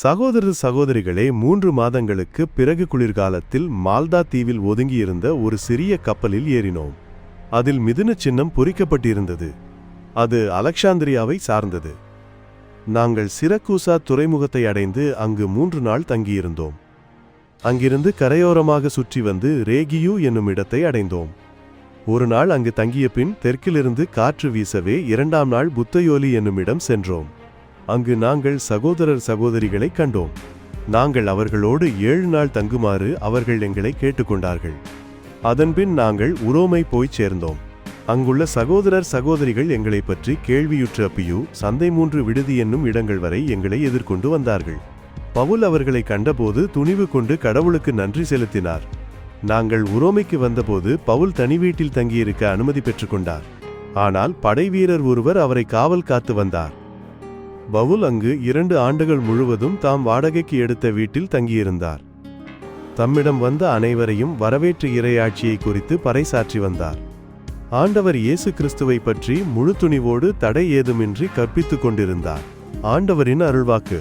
சகோதரர் சகோதரிகளே மூன்று மாதங்களுக்கு பிறகு குளிர்காலத்தில் மால்தா தீவில் ஒதுங்கியிருந்த ஒரு சிறிய கப்பலில் ஏறினோம். அதில் மிதுன சின்னம் பொறிக்கப்பட்டிருந்தது. அது அலெக்சாந்திரியாவை சார்ந்தது. நாங்கள் சிரக்கூசா துறைமுகத்தை அடைந்து அங்கு மூன்று நாள் தங்கியிருந்தோம். அங்கிருந்து கரையோரமாக சுற்றி வந்து ரேகியு என்னும் இடத்தை அடைந்தோம். ஒரு நாள் அங்கு தங்கிய பின் தெற்கிலிருந்து காற்று வீசவே இரண்டாம் நாள் புத்தயோலி என்னும் இடம் சென்றோம். அங்கு நாங்கள் சகோதரர் சகோதரிகளை கண்டோம். நாங்கள் அவர்களோடு ஏழு நாள் தங்குமாறு அவர்கள் எங்களை கேட்டுக்கொண்டார்கள். அதன்பின் நாங்கள் உரோமை போய்ச் சேர்ந்தோம். அங்குள்ள சகோதரர் சகோதரிகள் எங்களைப் பற்றி கேள்வியுற்ற பியு சந்தை மூன்று விடுதி என்னும் இடங்கள் வரை எங்களை எதிர்கொண்டு வந்தார்கள். பவுல் அவர்களை கண்டபோது துணிவு கொண்டு கடவுளுக்கு நன்றி செலுத்தினார். நாங்கள் உரோமைக்கு வந்தபோது பவுல் தனி வீட்டில் தங்கியிருக்க அனுமதி பெற்றுக்கொண்டார். ஆனால் படைவீரர் ஒருவர் அவரை காவல் காத்து வந்தார். பவுல் அங்கு இரண்டு ஆண்டுகள் முழுவதும் தாம் வாடகைக்கு எடுத்த வீட்டில் தங்கியிருந்தார். தம்மிடம் வந்த அனைவரையும் வரவேற்று இறையாட்சியை குறித்து பறைசாற்றி வந்தார். ஆண்டவர் இயேசு கிறிஸ்துவை பற்றி முழு துணிவோடு தடை ஏதுமின்றி கற்பித்துக் கொண்டிருந்தார். ஆண்டவரின் அருள்வாக்கு.